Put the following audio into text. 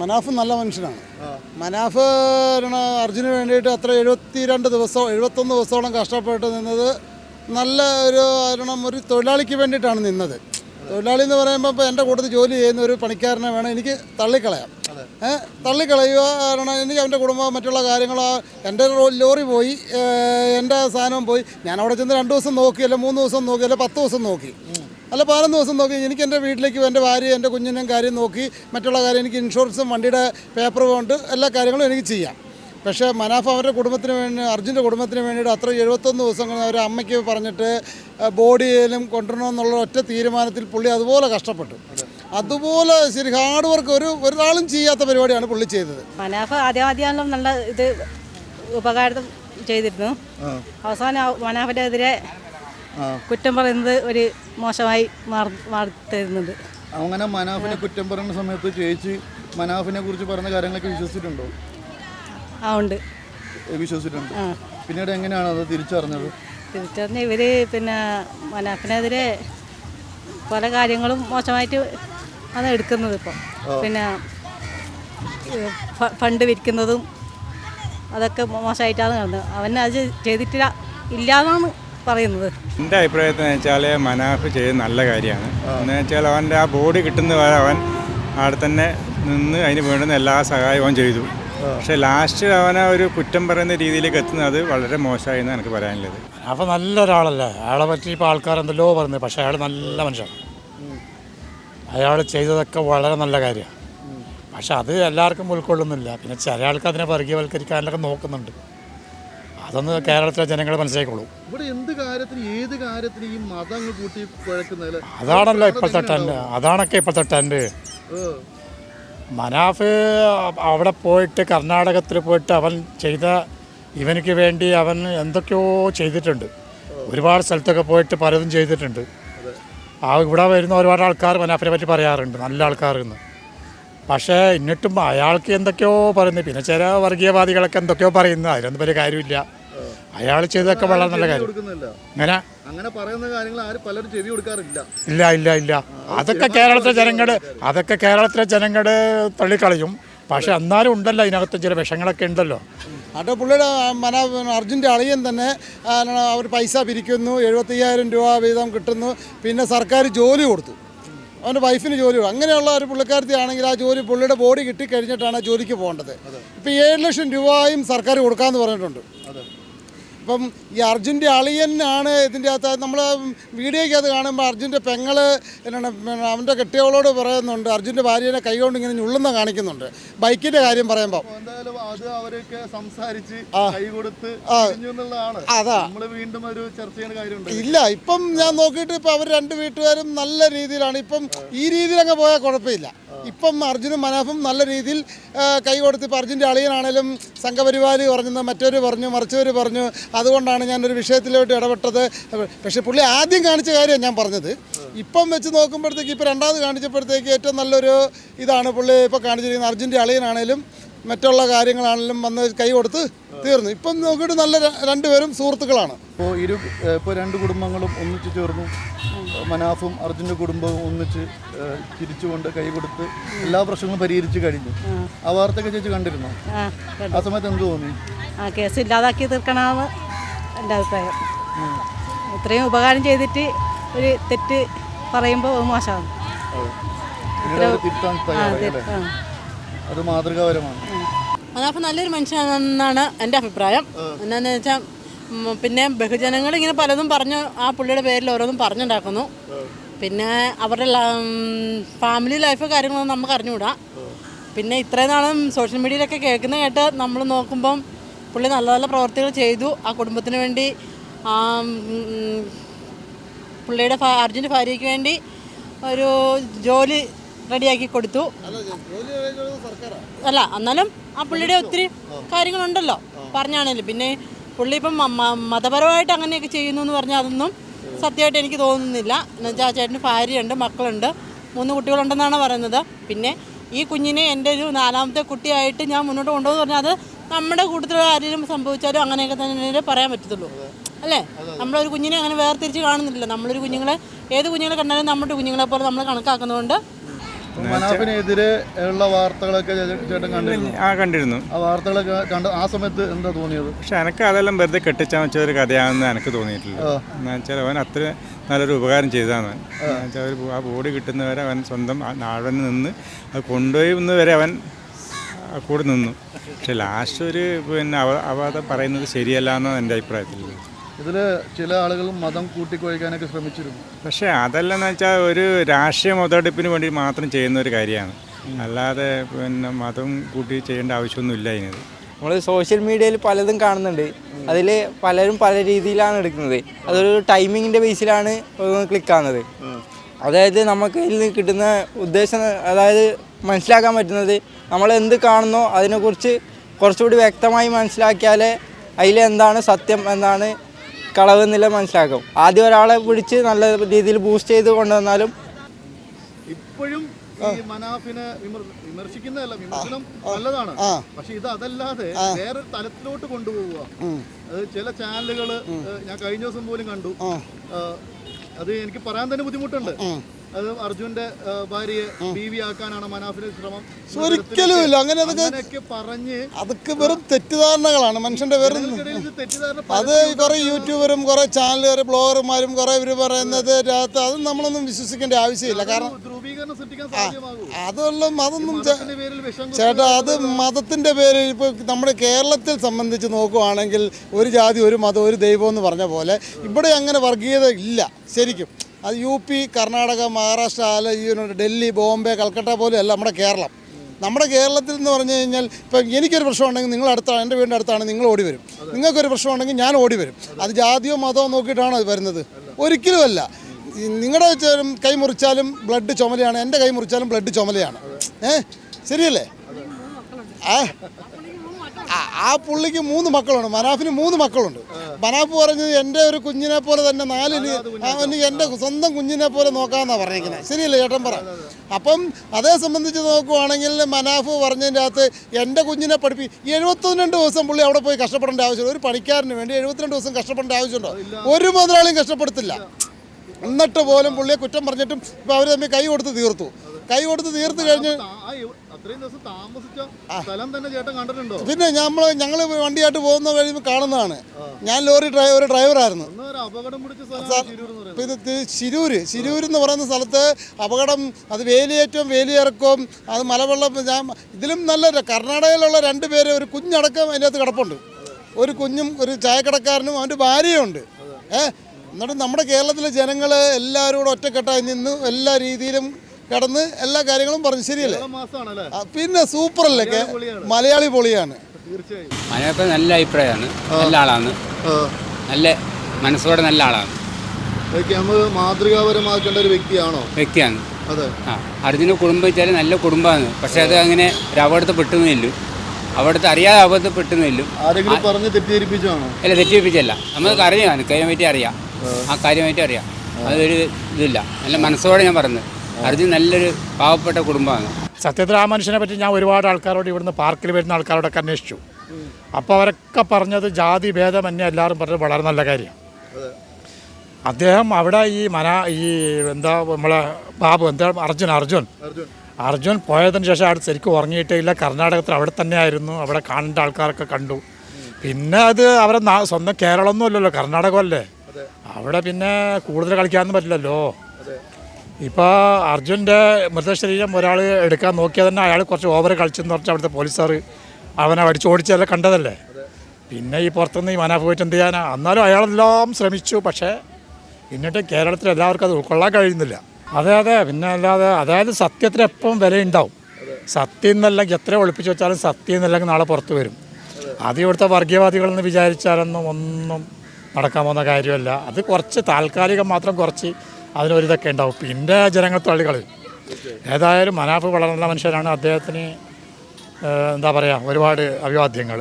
മനാഫ് നല്ല മനുഷ്യനാണ്. മനാഫ് അർജുന് വേണ്ടിയിട്ട് അത്ര എഴുപത്തിരണ്ട് ദിവസം എഴുപത്തൊന്ന് ദിവസത്തോളം കഷ്ടപ്പെട്ട് നിന്നത് നല്ല ഒരു കാരണം ഒരു തൊഴിലാളിക്ക് വേണ്ടിയിട്ടാണ് നിന്നത്. തൊഴിലാളി എന്ന് പറയുമ്പോൾ ഇപ്പോൾ എന്റെ കൂട്ടത്തിൽ ജോലി ചെയ്യുന്ന ഒരു പണിക്കാരനെ വേണം എനിക്ക് തള്ളിക്കളയാം. ഏഹ് തള്ളിക്കളയുക കാരണം എനിക്ക് അവന്റെ കുടുംബം മറ്റുള്ള കാര്യങ്ങൾ എന്റെ ലോറി പോയി എന്റെ സാധനം പോയി. ഞാൻ അവിടെ ചെന്ന് രണ്ട് ദിവസം നോക്കി അല്ല മൂന്ന് ദിവസം നോക്കി അല്ല പത്ത് ദിവസം നോക്കി. അല്ല പതിനൊന്ന് ദിവസം നോക്കി. എനിക്ക് എന്റെ വീട്ടിലേക്ക് എന്റെ ഭാര്യ എന്റെ കുഞ്ഞിനും കാര്യം നോക്കി. മറ്റുള്ള കാര്യം എനിക്ക് ഇൻഷുറൻസും വണ്ടിയുടെ പേപ്പർ കൊണ്ട് എല്ലാ കാര്യങ്ങളും എനിക്ക് ചെയ്യാം. പക്ഷേ മനാഫ് അവരുടെ കുടുംബത്തിന് വേണ്ടി അർജുന്റെ കുടുംബത്തിന് വേണ്ടിയിട്ട് അത്ര എഴുപത്തൊന്ന് ദിവസങ്ങൾ അവരുടെ അമ്മയ്ക്ക് പറഞ്ഞിട്ട് ബോഡിയിലും കൊണ്ടുവരണമെന്നുള്ള ഒറ്റ തീരുമാനത്തിൽ പുള്ളി അതുപോലെ കഷ്ടപ്പെട്ടു. അതുപോലെ ശരി ഹാർഡ് വർക്ക് ഒരു ഒരാളും ചെയ്യാത്ത പരിപാടിയാണ് പുള്ളി ചെയ്തത്. മനാഫ് ആദ്യം ആദ്യം നല്ല ഇത് ഉപകാരം ചെയ്തിരുന്നു. അവസാനം മനാഫിന്റെ എതിരെ കുറ്റം പറയുന്നത് ഒരു മോശമായി മാറി മാറിത്തരുന്നുണ്ട് അങ്ങനെ മനാഫിനെ കുറ്റം പറയുന്ന സമയത്ത് ചേച്ചി മനാഫിനെ കുറിച്ച് പറഞ്ഞ കാര്യങ്ങളൊക്കെ വിശ്വസിച്ചിട്ടുണ്ടോ? ആ ഉണ്ട്. വിശ്വസിച്ചിട്ടുണ്ട്. പിന്നീട് എങ്ങനെയാണ് അത് തിരിച്ചറിഞ്ഞത്? തിരിച്ചറിഞ്ഞ ഇവർ പിന്നെ മനാഫിനെതിരെ പല കാര്യങ്ങളും മോശമായിട്ട് ആണ് എടുക്കുന്നത് ഇപ്പം. പിന്നെ ഫണ്ട് വിരിക്കുന്നതും അതൊക്കെ മോശമായിട്ടാണ് കാണുന്നത് അവൻ അത് ചെയ്തിട്ടില്ല ഇല്ലാന്നാണ് പറയുന്നത്? എന്റെ അഭിപ്രായത്തിൽ വെച്ചാൽ മനാഫ് ചെയ്ത് നല്ല കാര്യമാണ്. എന്ന് വെച്ചാൽ അവന്റെ ആ ബോഡി കിട്ടുന്ന വരെ അവൻ അവിടെ തന്നെ നിന്ന് അതിന് വേണ്ടുന്ന എല്ലാ സഹായവും അവൻ ചെയ്തു. പക്ഷേ ലാസ്റ്റ് അവനെ ഒരു കുറ്റം പറയുന്ന രീതിയിലേക്ക് എത്തുന്നത് അത് വളരെ മോശമായി എന്നാണ് എനിക്ക് പറയാനുള്ളത്. അപ്പോൾ നല്ലൊരാളല്ലേ? അയാളെ പറ്റി ഇപ്പോൾ ആൾക്കാർ എന്തെല്ലോ പറയുന്നത്. പക്ഷേ അയാൾ നല്ല മനുഷ്യനാണ്. അയാൾ ചെയ്തതൊക്കെ വളരെ നല്ല കാര്യമാണ്. പക്ഷെ അത് എല്ലാവർക്കും ഉൾക്കൊള്ളുന്നില്ല. പിന്നെ ചില ആൾക്ക് അതിനെ വർഗീയവൽക്കരിക്കാനൊക്കെ നോക്കുന്നുണ്ട്. അതൊന്ന് കേരളത്തിലെ ജനങ്ങൾ മനസ്സിലാക്കുള്ളൂ ഇവിടെ എന്ത് കാര്യത്തിന് ഏത് കാര്യത്തിന് ഈ മതം കൂട്ടി അതാണല്ലോ ഇപ്പോഴത്തെ ടെന്റ് അതാണൊക്കെ ഇപ്പോഴത്തെ ട്രെൻഡ് മനാഫ് അവിടെ പോയിട്ട് കർണാടകത്തിൽ പോയിട്ട് അവൻ ചെയ്ത ഇവനക്ക് വേണ്ടി അവൻ എന്തൊക്കെയോ ചെയ്തിട്ടുണ്ട്. ഒരുപാട് സ്ഥലത്തൊക്കെ പോയിട്ട് പലതും ചെയ്തിട്ടുണ്ട്. ആ ഇവിടെ വരുന്ന ഒരുപാട് ആൾക്കാർ മനാഫിനെ പറ്റി പറയാറുണ്ട്. നല്ല ആൾക്കാർ എന്ന് പക്ഷേ എന്നിട്ടും അയാൾക്ക് എന്തൊക്കെയോ പറയുന്നു. പിന്നെ ചില വർഗീയവാദികളൊക്കെ എന്തൊക്കെയോ പറയുന്നു. അതിലൊന്നും വലിയ കാര്യമില്ല. അയാൾ ചെയ്തൊക്കെ വളരെ നല്ല കാര്യം. ഇങ്ങനെ അങ്ങനെ പറയുന്ന കാര്യങ്ങൾ ആരും പലരും ചെവി കൊടുക്കാറില്ല. ഇല്ല ഇല്ല ഇല്ല. അതൊക്കെ കേരളത്തിലെ ജനങ്ങൾ അതൊക്കെ കേരളത്തിലെ ജനങ്ങൾ തള്ളിക്കളയും. പക്ഷെ എന്നാലും ഉണ്ടല്ലോ ഇതിനകത്ത് ചില വിഷങ്ങളൊക്കെ ഉണ്ടല്ലോ. അവിടെ പുള്ളിയുടെ മന അർജുന്റെ അളിയൻ തന്നെ അവർ പൈസ പിരിക്കുന്നു എഴുപത്തയ്യായിരം രൂപ വീതം കിട്ടുന്നു പിന്നെ സർക്കാർ ജോലി കൊടുത്തു. അവന്റെ വൈഫിന് ജോലി. അങ്ങനെയുള്ള ഒരു പുള്ളിക്കാരത്തി ആണെങ്കിൽ ആ ജോലി പുള്ളിയുടെ ബോഡി കിട്ടി കഴിഞ്ഞിട്ടാണ് ജോലിക്ക് പോകേണ്ടത്. ഇപ്പോൾ ഏഴ് ലക്ഷം രൂപയും സർക്കാർ കൊടുക്കാമെന്ന് പറഞ്ഞിട്ടുണ്ട്. ഇപ്പം ഈ അർജുന്റെ അളിയനാണ് ഇതിന്റെ അകത്ത്. നമ്മൾ വീഡിയോയ്ക്ക് അത് കാണുമ്പോൾ അർജുന്റെ പെങ്ങൾ എന്നാണ് അവന്റെ കെട്ടിയവളോട് പറയുന്നുണ്ട്. അർജുന്റെ ഭാര്യനെ കൈകൊണ്ട് ഇങ്ങനെ ഞുള്ളുന്ന കാണിക്കുന്നുണ്ട്. ബൈക്കിന്റെ കാര്യം പറയുമ്പോൾ എന്തായാലും അത് അവരൊക്കെ സംസാരിച്ച് കൈ കൊടുത്ത് അതാ. നമ്മൾ വീണ്ടും ഒരു ചർച്ച ചെയ്യുന്ന കാര്യമുണ്ട്. ഇല്ല ഇപ്പം ഞാൻ നോക്കിയിട്ട് ഇപ്പം അവർ രണ്ട് വീട്ടുകാരും നല്ല രീതിയിലാണ്. ഇപ്പം ഈ രീതിയിലങ്ങ് പോയാൽ കുഴപ്പമില്ല. ഇപ്പം അർജുനും മനാഫും നല്ല രീതിയിൽ കൈ കൊടുത്ത് ഇപ്പം അർജുന്റെ അളിയനാണേലും സംഘപരിപാടി പറഞ്ഞെന്ന് മറ്റൊരു പറഞ്ഞു മറിച്ചവർ പറഞ്ഞു. അതുകൊണ്ടാണ് ഞാനൊരു വിഷയത്തിലോട്ട് ഇടപെട്ടത്. പക്ഷേ പുള്ളി ആദ്യം കാണിച്ച കാര്യം ഞാൻ പറഞ്ഞത്. ഇപ്പം വെച്ച് നോക്കുമ്പോഴത്തേക്ക് ഇപ്പം രണ്ടാമത് കാണിച്ചപ്പോഴത്തേക്ക് ഏറ്റവും നല്ലൊരു ഇതാണ് പുള്ളി ഇപ്പോൾ കാണിച്ചിരിക്കുന്നത്. അർജുന്റെ അളിയനാണേലും മറ്റുള്ള കാര്യങ്ങളാണെങ്കിലും വന്ന് കൈ കൊടുത്ത് തീർന്നു. ഇപ്പം നോക്കിയിട്ട് നല്ല രണ്ടുപേരും സുഹൃത്തുക്കളാണ്. ഇപ്പോൾ ഇരു ഇപ്പോൾ രണ്ട് കുടുംബങ്ങളും ഒന്നിച്ച് ചേർന്നു. മനാഫും അർജുന്റെ കുടുംബവും ഒന്നിച്ച് തിരിച്ചുകൊണ്ട് കൈ കൊടുത്ത് എല്ലാ പ്രശ്നങ്ങളും പരിഹരിച്ചു കഴിഞ്ഞു. ആ. വാർത്തയൊക്കെ ചേച്ചി കണ്ടിരുന്നു? ആ സമയത്ത് എന്ത് തോന്നി? ആ കേസ് ഇല്ലാതാക്കി തീർക്കണമെന്ന് എന്റെ അഭിപ്രായം. ഇത്രയും ഉപകാരം ചെയ്തിട്ട് ഒരു തെറ്റ് പറയുമ്പോൾ മോശമാണ്. അത്. മാതൃകാപരമാണ്. മനാഫ് നല്ലൊരു മനുഷ്യനാണെന്നാണ് എന്റെ അഭിപ്രായം. എന്നാന്ന് വെച്ചാൽ പിന്നെ ബഹുജനങ്ങൾ ഇങ്ങനെ പലതും പറഞ്ഞു ആ പുള്ളിയുടെ പേരിൽ ഓരോന്നും പറഞ്ഞുണ്ടാക്കുന്നു. പിന്നെ അവരുടെ ഫാമിലി ലൈഫ് കാര്യങ്ങളൊന്നും നമുക്ക് അറിഞ്ഞുകൂടാ. പിന്നെ ഇത്രയും നാളും സോഷ്യൽ മീഡിയയിലൊക്കെ കേൾക്കുന്ന കേട്ട് നമ്മൾ നോക്കുമ്പം പുള്ളി നല്ല നല്ല പ്രവർത്തികൾ ചെയ്തു. ആ കുടുംബത്തിന് വേണ്ടി പുള്ളിയുടെ അർജുന്റെ ഭാര്യയ്ക്ക് വേണ്ടി ഒരു ജോലി റെഡിയാക്കി കൊടുത്തു. അല്ല എന്നാലും ആ പുള്ളിയുടെ ഒത്തിരി കാര്യങ്ങളുണ്ടല്ലോ പറഞ്ഞാണേലും പിന്നെ പുള്ളി ഇപ്പം മതപരമായിട്ട് അങ്ങനെയൊക്കെ ചെയ്യുന്നു എന്ന് പറഞ്ഞാൽ അതൊന്നും സത്യമായിട്ട് എനിക്ക് തോന്നുന്നില്ല. എന്നുവെച്ചാൽ ആ ചേട്ടന് ഭാര്യയുണ്ട് മക്കളുണ്ട് മൂന്ന് കുട്ടികളുണ്ടെന്നാണ് പറയുന്നത്. പിന്നെ ഈ കുഞ്ഞിനെ എന്റെ ഒരു നാലാമത്തെ കുട്ടിയായിട്ട് ഞാൻ മുന്നോട്ട് കൊണ്ടുപോകുന്നു പറഞ്ഞാൽ അത് നമ്മുടെ കൂട്ടത്തിൽ ആരെങ്കിലും സംഭവിച്ചാലും അങ്ങനെയൊക്കെ തന്നെ പറയാൻ പറ്റത്തുള്ളൂ. അല്ലേ? നമ്മളൊരു കുഞ്ഞിനെ അങ്ങനെ വേർതിരിച്ച് കാണുന്നില്ല നമ്മളൊരു കുഞ്ഞുങ്ങളെ ഏത് കുഞ്ഞുങ്ങളെ കണ്ടാലും നമ്മുടെ കുഞ്ഞുങ്ങളെ പോലെ നമ്മൾ കണക്കാക്കുന്നതുകൊണ്ട് മനാഫിനെതിരെ ഉള്ള വാർത്തകളൊക്കെ ചേട്ടൻ കണ്ടിരുന്നു. ആ കണ്ടിരുന്നു. ആ വാർത്തകളൊക്കെ കണ്ട ആ സമയത്ത് എന്താ തോന്നിയത്? പക്ഷെ എനിക്ക് അതെല്ലാം വെറുതെ കെട്ടിച്ചമച്ച ഒരു കഥയാണെന്ന് എനിക്ക് തോന്നിയിട്ടില്ല. എന്നുവെച്ചാൽ അവൻ അത്ര നല്ലൊരു ഉപകാരം ചെയ്താന്ന് അവൻ ആ ബോഡി കിട്ടുന്നവരെ അവൻ സ്വന്തം നാടന് നാടൻ നിന്ന് അത് കൊണ്ടുപോയി വരെ അവൻ കൂടെ നിന്നു. പക്ഷെ ലാസ്റ്റ് ഒരു പിന്നെ അവ അത് പറയുന്നത് ശരിയല്ല എന്നാണ് എന്റെ അഭിപ്രായത്തിൽ. ഇതിൽ ചില ആളുകൾ മതം കൂട്ടിക്കൊഴിക്കാനൊക്കെ ശ്രമിച്ചിരുന്നു. പക്ഷേ അതല്ലെന്ന് വെച്ചാൽ ഒരു രാഷ്ട്രീയ മുതലെടുപ്പിന് വേണ്ടി മാത്രം ചെയ്യുന്ന ഒരു കാര്യമാണ്. അല്ലാതെ പിന്നെ മതം കൂട്ടി ചെയ്യേണ്ട ആവശ്യമൊന്നുമില്ല ഇതിനത് നമ്മൾ സോഷ്യൽ മീഡിയയിൽ പലതും കാണുന്നുണ്ട്. അതിൽ പലരും പല രീതിയിലാണ് എടുക്കുന്നത്. അതൊരു ടൈമിങ്ങിന്റെ ബേസിലാണ് ക്ലിക്ക് ആവുന്നത്. അതായത് നമുക്ക് ഇതിൽ നിന്ന് കിട്ടുന്ന ഉദ്ദേശം അതായത് മനസ്സിലാക്കാൻ പറ്റുന്നത് നമ്മൾ എന്ത് കാണുന്നോ അതിനെക്കുറിച്ച് കുറച്ചുകൂടി വ്യക്തമായി മനസ്സിലാക്കിയാലേ അതിലെന്താണ് സത്യം എന്താണ് കളവ് എന്നില്ല മനസ്സിലാക്കും. ആദ്യം ഒരാളെ പിടിച്ച് നല്ല രീതിയിൽ ബൂസ്റ്റ് ചെയ്ത് കൊണ്ടുവന്നാലും ഇപ്പോഴും മനാഫിനെ വിമർ- വിമർശിക്കുന്നതല്ല വിമർശനം നല്ലതാണ്. പക്ഷെ ഇത് അതല്ലാതെ വേറെ തലത്തിലോട്ട് കൊണ്ടുപോവുക. അത് ചില ചാനലുകൾ ഞാൻ കഴിഞ്ഞ ദിവസം പോലും കണ്ടു. അത് എനിക്ക് പറയാൻ തന്നെ ബുദ്ധിമുട്ടുണ്ട്. അർജുന്റെ ഭാര്യയെ ബി വി ആക്കാനാണ് മനാഫിന്റെ ശ്രമം. ഒരിക്കലുമില്ല അങ്ങനെ അതൊക്കെ പറഞ്ഞ് അതൊക്കെ വെറും തെറ്റിദ്ധാരണകളാണ്. മനുഷ്യന്റെ വെറും അത് കുറെ യൂട്യൂബറും കുറെ ചാനലുകാരും ബ്ലോഗർമാരും കുറെ ഇവർ പറയുന്നത് രാത്ത് അത് നമ്മളൊന്നും വിശ്വസിക്കേണ്ട ആവശ്യമില്ല. കാരണം അതൊന്നും അതൊന്നും ചേട്ടാ അത് മതത്തിന്റെ പേരിൽ ഇപ്പോൾ നമ്മുടെ കേരളത്തിൽ സംബന്ധിച്ച് നോക്കുവാണെങ്കിൽ ഒരു ജാതി ഒരു മതം ഒരു ദൈവം എന്ന് പറഞ്ഞ പോലെ ഇവിടെ അങ്ങനെ വർഗീയത ഇല്ല. ശരിക്കും അത് യു പി കർണാടക മഹാരാഷ്ട്ര അല്ല ഈ ഡൽഹി ബോംബെ കൽക്കട്ട പോലും അല്ല നമ്മുടെ കേരളം. നമ്മുടെ കേരളത്തിൽ എന്ന് പറഞ്ഞു കഴിഞ്ഞാൽ ഇപ്പം എനിക്കൊരു പ്രശ്നം ഉണ്ടെങ്കിൽ നിങ്ങൾ അടുത്താണ് എന്റെ വീടിന്റെ അടുത്താണ് നിങ്ങൾ ഓടി വരും. നിങ്ങൾക്കൊരു പ്രശ്നം ഉണ്ടെങ്കിൽ ഞാൻ ഓടി വരും. അത് ജാതിയോ മതമോ നോക്കിയിട്ടാണ് അത് വരുന്നത്? ഒരിക്കലുമല്ല നിങ്ങളുടെ കൈ മുറിച്ചാലും ബ്ലഡ് ചുമലയാണ് എന്റെ കൈ മുറിച്ചാലും ബ്ലഡ് ചുമലയാണ്. ഏ? ശരിയല്ലേ? ആ പുള്ളിക്ക് മൂന്ന് മക്കളുണ്ട് മനാഫിന് മൂന്ന് മക്കളുണ്ട്. മനാഫ് പറഞ്ഞത് എന്റെ ഒരു കുഞ്ഞിനെ പോലെ തന്നെ നാലിന് എനിക്ക് എന്റെ സ്വന്തം കുഞ്ഞിനെ പോലെ നോക്കാമെന്നാണ് പറഞ്ഞിരിക്കുന്നത് ശരിയല്ലേ ചേട്ടൻ പറ? അപ്പം അതേ സംബന്ധിച്ച് നോക്കുവാണെങ്കിൽ മനാഫ് പറഞ്ഞതിന്റെ അകത്ത് എന്റെ കുഞ്ഞിനെ പഠിപ്പി എഴുപത്തൊന്നു ദിവസം പുള്ളി അവിടെ പോയി കഷ്ടപ്പെടേണ്ട ആവശ്യമില്ല. ഒരു പണിക്കാരന് വേണ്ടി എഴുപത്തിരണ്ട് ദിവസം കഷ്ടപ്പെടേണ്ട ആവശ്യമുണ്ടോ? ഒരു മുതലാളിയും കഷ്ടപ്പെടുത്തില്ല. എന്നിട്ട് പോലും പുള്ളിയെ കുറ്റം പറഞ്ഞിട്ടും ഇപ്പോൾ അവർ തമ്മിൽ കൈ കൊടുത്ത് തീർത്തു. കൈ കൊടുത്ത് തീർത്ത് കഴിഞ്ഞ് പിന്നെ നമ്മൾ ഞങ്ങൾ വണ്ടിയായിട്ട് പോകുന്ന കഴിയുമ്പോൾ കാണുന്നതാണ്. ഞാൻ ലോറി ഡ്രൈവർ ഒരു ഡ്രൈവറായിരുന്നു. ഇത് ശിരൂര് ശിരൂർ എന്ന് പറയുന്ന സ്ഥലത്ത് അപകടം അത് വേലിയേറ്റവും വേലിയിറക്കവും അത് മലവെള്ളം ഞാൻ ഇതിലും നല്ല കർണാടകയിലുള്ള രണ്ട് പേര് ഒരു കുഞ്ഞടക്കം അതിന്റെ അകത്ത് കിടപ്പുണ്ട്. ഒരു കുഞ്ഞും ഒരു ചായക്കടക്കാരനും അവന്റെ ഭാര്യയുണ്ട്. ഏഹ് എന്നിട്ട് നമ്മുടെ കേരളത്തിലെ ജനങ്ങൾ എല്ലാവരും കൂടെ ഒറ്റക്കെട്ടായി നിന്ന് എല്ലാ രീതിയിലും കിടന്ന് എല്ലാ കാര്യങ്ങളും പറഞ്ഞു ശരിയല്ലേ? പിന്നെ സൂപ്പർ അല്ലേ. മലയാളി പൊളിയാണ്. തീർച്ചയായും. മനോപ്പം നല്ല അഭിപ്രായമാണ്. നല്ല ആളാണ്. നല്ല മനസ്സോടെ നല്ല ആളാണ്. മാതൃകാപരമാക്കേണ്ട ഒരു വ്യക്തിയാണോ? വ്യക്തിയാണ്. അർജുന കുടുംബം വെച്ചാൽ നല്ല കുടുംബമാണ്. പക്ഷെ അത് അങ്ങനെ ഒരു അപകടത്തിൽ പെട്ടുന്നില്ല. അവിടുത്തെ അറിയാതെ അബദ്ധത്തിൽ പെട്ടുന്നില്ല. പറഞ്ഞ് തെറ്റിദ്ധരിപ്പിച്ചാണോ അല്ല തെറ്റിദ്ധരിപ്പിച്ചല്ല നമുക്ക് അറിയാം കാര്യമായിട്ട് അറിയാം. ആ. കാര്യമായിട്ട് അറിയാം. അതൊരു ഇതില്ല. നല്ല മനസ്സോടെ ഞാൻ പറഞ്ഞത്. അർജുൻ നല്ലൊരു പാവപ്പെട്ട കുടുംബമാണ്. സത്യത്തിൽ ആ മനുഷ്യനെ പറ്റി ഞാൻ ഒരുപാട് ആൾക്കാരോട് ഇവിടുന്ന് പാർക്കിൽ വരുന്ന ആൾക്കാരോടൊക്കെ അന്വേഷിച്ചു. അപ്പോൾ അവരൊക്കെ പറഞ്ഞത് ജാതി ഭേദമന്യേ എല്ലാവരും പറഞ്ഞത് വളരെ നല്ല കാര്യം അദ്ദേഹം അവിടെ ഈ മന ഈ എന്താ നമ്മളെ ബാബു എന്താ അർജുൻ അർജുൻ. അർജുൻ. പോയതിന് ശേഷം അവിടെ ശരിക്കും ഉറങ്ങിയിട്ടേ ഇല്ല. കർണാടകത്തിൽ അവിടെ തന്നെ ആയിരുന്നു അവിടെ കാണേണ്ട ആൾക്കാരൊക്കെ കണ്ടു. പിന്നെ അത് അവരെ സ്വന്തം കേരളമൊന്നും അല്ലല്ലോ കർണാടകമല്ലേ? അവിടെ പിന്നെ കൂടുതൽ കളിക്കാനൊന്നും പറ്റില്ലല്ലോ. ഇപ്പോൾ അർജുന്റെ മൃതശരീരം ഒരാൾ എടുക്കാൻ നോക്കിയാൽ തന്നെ അയാൾ കുറച്ച് ഓവർ കളിച്ചെന്ന് പറഞ്ഞാൽ അവിടുത്തെ പോലീസുകാർ അവനെ അടിച്ചു ഓടിച്ചതെല്ലാം കണ്ടതല്ലേ? പിന്നെ ഈ പുറത്തുനിന്ന് ഈ മനാഫ് പോയിട്ട് എന്ത് ചെയ്യാനാ? എന്നാലും അയാളെല്ലാം ശ്രമിച്ചു. പക്ഷേ എന്നിട്ട് കേരളത്തിൽ എല്ലാവർക്കും അത് ഉൾക്കൊള്ളാൻ കഴിയുന്നില്ല. അതെ അതെ. പിന്നെ അല്ലാതെ അതായത് സത്യത്തിന് എപ്പം വിലയുണ്ടാവും? സത്യം എന്നല്ലെങ്കിൽ എത്ര ഒളിപ്പിച്ച് വെച്ചാലും സത്യം എന്നല്ലെങ്കിൽ നാളെ പുറത്ത് വരും. അത് ഇവിടുത്തെ വർഗീയവാദികളെന്ന് വിചാരിച്ചാലൊന്നും ഒന്നും നടക്കാൻ പോകുന്ന കാര്യമല്ല. അത് കുറച്ച് താൽക്കാലികം മാത്രം കുറച്ച് അതിനൊരിതൊക്കെ ഉണ്ടാവും. പിന്നെ ജനങ്ങൾ തള്ളികൾ ഏതായാലും മനാഫ് വളർന്ന മനുഷ്യനാണ് അദ്ദേഹത്തിന് എന്താ പറയുക ഒരുപാട് അഭിവാദ്യങ്ങൾ.